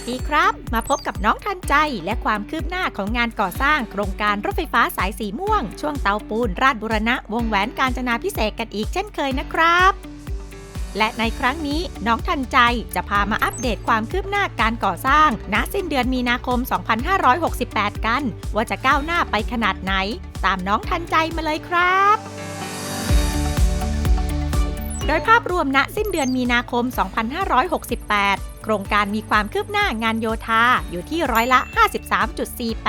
สดีครับ มาพบกับน้องทันใจและความคืบหน้าของงานก่อสร้างโครงการรถไฟฟ้าสายสีม่วง ช่วงเตาปูน ราชบุรณะ วงแหวนกาญจนาพิเศษกันอีกเช่นเคยนะครับ และในครั้งนี้น้องทันใจจะพามาอัปเดตความคืบหน้าการก่อสร้าง ณสิ้นเดือนมีนาคม 2568 กัน ว่าจะก้าวหน้าไปขนาดไหน ตามน้องทันใจมาเลยครับ ยภาพรวมณสิ้นเดือนมีนาคม 2568 โครงการมีความคืบหน้างานโยธาอยู่ที่ร้อยละ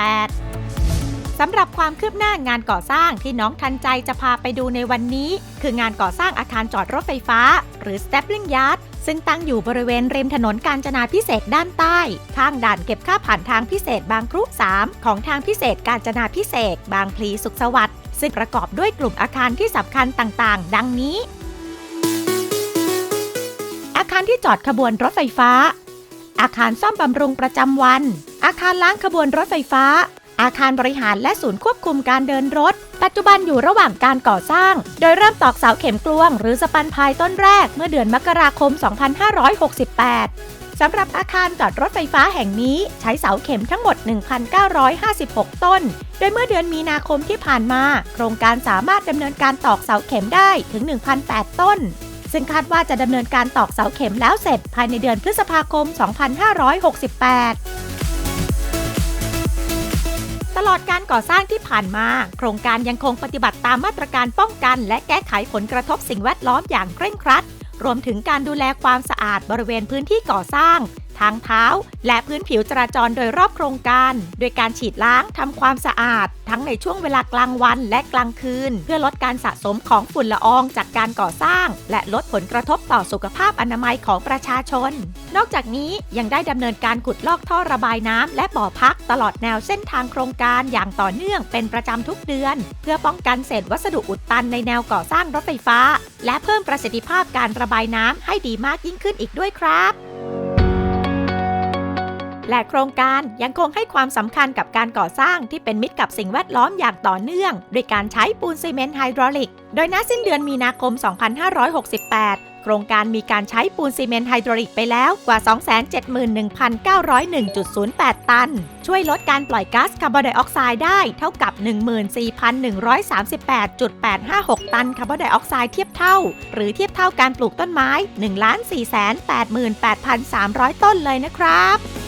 53.48 สำหรับความคืบหน้างานก่อสร้างที่น้องทันใจจะพาไปดูในวันนี้ คืองานก่อสร้างอาคารจอดรถไฟฟ้า หรือ Stapling Yard ซึ่งตั้งอยู่บริเวณริมถนนกาญจนาพิเศษด้านใต้ ข้างด่านเก็บค่าผ่านทางพิเศษบางครุ 3 ของทางพิเศษกาญจนาพิเศษบางพลีสุขสวัสดิ์ซึ่งประกอบด้วยกลุ่มอาคารที่สำคัญต่างๆ ดังนี้ารที่จอดขบวนรถไฟฟ้า อาคารซ่อมบำรุงประจำวัน อาคารล้างขบวนรถไฟฟ้า อาคารบริหารและศูนย์ควบคุมการเดินรถ ปัจจุบันอยู่ระหว่างการก่อสร้าง โดยเริ่มตอกเสาเข็มกลวง หรือสปันพายต้นแรกเมื่อเดือนมกราคม 2568 สำหรับอาคารจอดรถไฟฟ้าแห่งนี้ใช้เสาเข็มทั้งหมด 1,956 ต้น โดยเมื่อเดือนมีนาคมที่ผ่านมา โครงการสามารถดำเนินการตอกเสาเข็มได้ถึง 1,008 ต้น ซึ่งคาดว่าจะดำเนินการตอกเสาเข็มแล้วเสร็จภายในเดือนพฤษภาคม 2568ตลอดการก่อสร้างที่ผ่านมา โครงการยังคงปฏิบัติตามมาตรการป้องกัน และแก้ไขผลกระทบสิ่งแวดล้อมอย่างเคร่งครัด รวมถึงการดูแลความสะอาดบริเวณพื้นที่ก่อสร้าง ทางเท้า และพื้นผิวจราจรโดยรอบโครงการ โดยการฉีดล้างทำความสะอาด ทั้งในช่วงเวลากลางวันและกลางคืน เพื่อลดการสะสมของฝุ่นละอองจากการก่อสร้าง และลดผลกระทบต่อสุขภาพอนามัยของประชาชน นอกจากนี้ยังได้ดำเนินการขุดลอกท่อระบายน้ำและบ่อพักตลอดแนวเส้นทางโครงการอย่างต่อเนื่องเป็นประจำทุกเดือน เพื่อป้องกันเศษวัสดุอุดตันในแนวก่อสร้างรถไฟฟ้า และเพิ่มประสิทธิภาพการระบายน้ำให้ดีมากยิ่งขึ้นอีกด้วยครับ และโครงการยังคงให้ความสำคัญกับการก่อสร้างที่เป็นมิตรกับสิ่งแวดล้อมอย่างต่อเนื่องโดยการใช้ปูนซีเมนต์ไฮดรอลิก โดยณสิ้นเดือนมีนาคม 2568 โครงการมีการใช้ปูนซีเมนต์ไฮดรอลิกไปแล้วกว่า 271,901.08 ตัน ช่วยลดการปล่อยก๊าซคาร์บอนไดออกไซด์ได้เท่ากับ 14,138.856 ตันคาร์บอนไดออกไซด์เทียบเท่า หรือเทียบเท่าการปลูกต้นไม้ 1,488,300 ต้นเลยนะครับ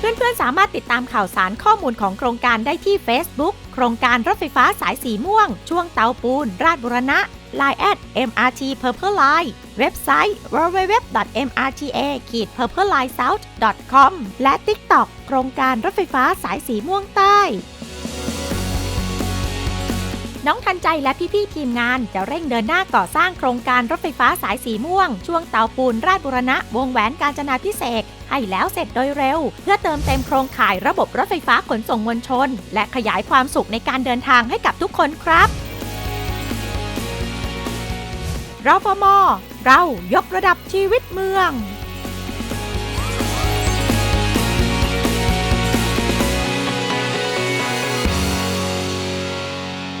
เพื่อนๆ สามารถติดตามข่าวสารข้อมูลของโครงการได้ที่ Facebook โครงการรถไฟฟ้าสายสีม่วง ช่วงเตาปูน ราชบุรณะ Line at MRT Purple Line เว็บไซต์ www.mrta-purpleline-south.com และ TikTok โครงการรถไฟฟ้าสายสีม่วงใต้ น้องทันใจและพี่ๆทีมงานจะเร่งเดินหน้าก่อสร้างโครงการรถไฟฟ้าสายสีม่วง ช่วงเตาปูนราชบุรณะ วงแหวนกาญจนาพิเศษให้แล้วเสร็จโดยเร็ว เพื่อเติมเต็มโครงข่ายระบบรถไฟฟ้าขนส่งมวลชน และขยายความสุขในการเดินทางให้กับทุกคนครับรฟมเรายกระดับชีวิตเมือง